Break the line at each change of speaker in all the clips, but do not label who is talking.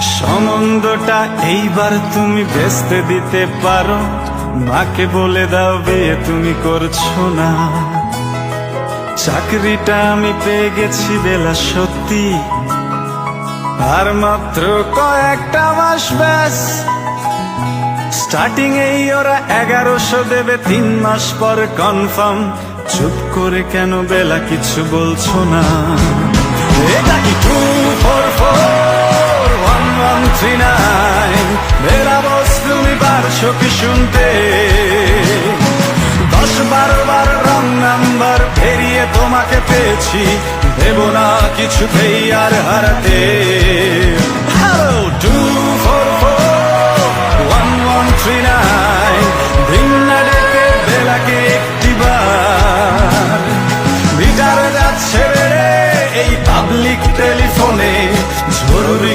সম্বন্ধটা এইবার তুমি ভেস্তে দিতে পারো। মাকে বলে দাও বিয়ে তুমি করছ না। চাকরিটা আমি পেয়ে গেছি বেলা সত্যি। আর মাত্র কয়েকটা মাস ব্যাস। স্টার্টিং এই ওরা এগারোশো দেবে তিন মাস পর কনফার্ম চুপ করে কেন বেলা কিছু বলছো না? এটা কি two four four one one three nine Bela Bose তুমি কি শুনতে। দশ বারো বার রং নাম্বার ফেরিয়ে তোমাকে পেয়েছি। দেব না কিছুতেই আর হারাতে। Two four four one one three nine ডেকে বেলাকে একটি বার। যাচ্ছে এই পাবলিক টেলিফোনে জরুরি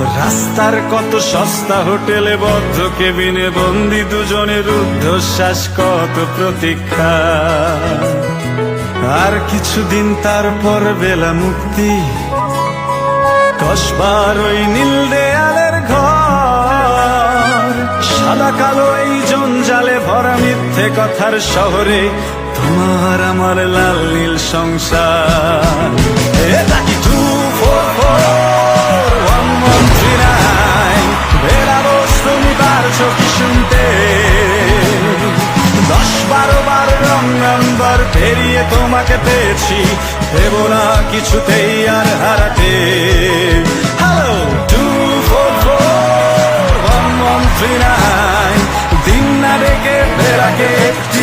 রাস্তার কত সস্তা হোটেলে, বদ্ধ কেবিনে বন্দি দুজনের ঊর্ধ্বশ্বাস কত প্রতীক্ষা। আর কিছুদিন তারপর বেলা মুক্তি কসবার ওই নীল দেয়ালের ঘর। সাদা কালো এই জঞ্জালে ভরা মিথ্যে কথার শহরে, তোমার আমার লাল নীল সংসার। পেরিয়ে তোমাকে পেয়েছি। দেব না কিছুতেই আর হারাতে। হ্যালো টু ফোর দিন না রেখে বেড়াকে একটি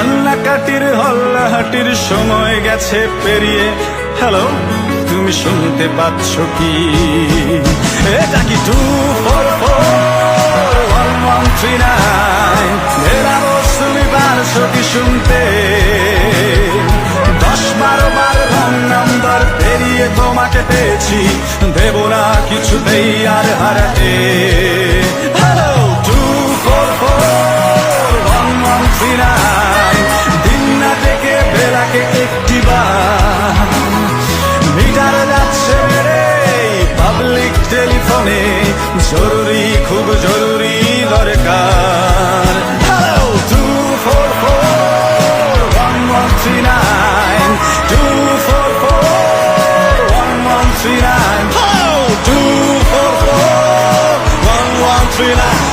কান্নাকাটির হল্লাহাটির সময় গেছে পেরিয়ে। হ্যালো তুমি শুনতে পাচ্ছ কি? এটা কি two four four one one three nine তুমি পারছ কি শুনতে। দশ বারো বার রং নাম্বার পেরিয়ে তোমাকে পেয়েছি। দেব না কিছুতেই আর হারাতে। জরুরি, খুব জরুরি দরকার। Hello two four four one one three nine two four four one one three nine two four four one one three nine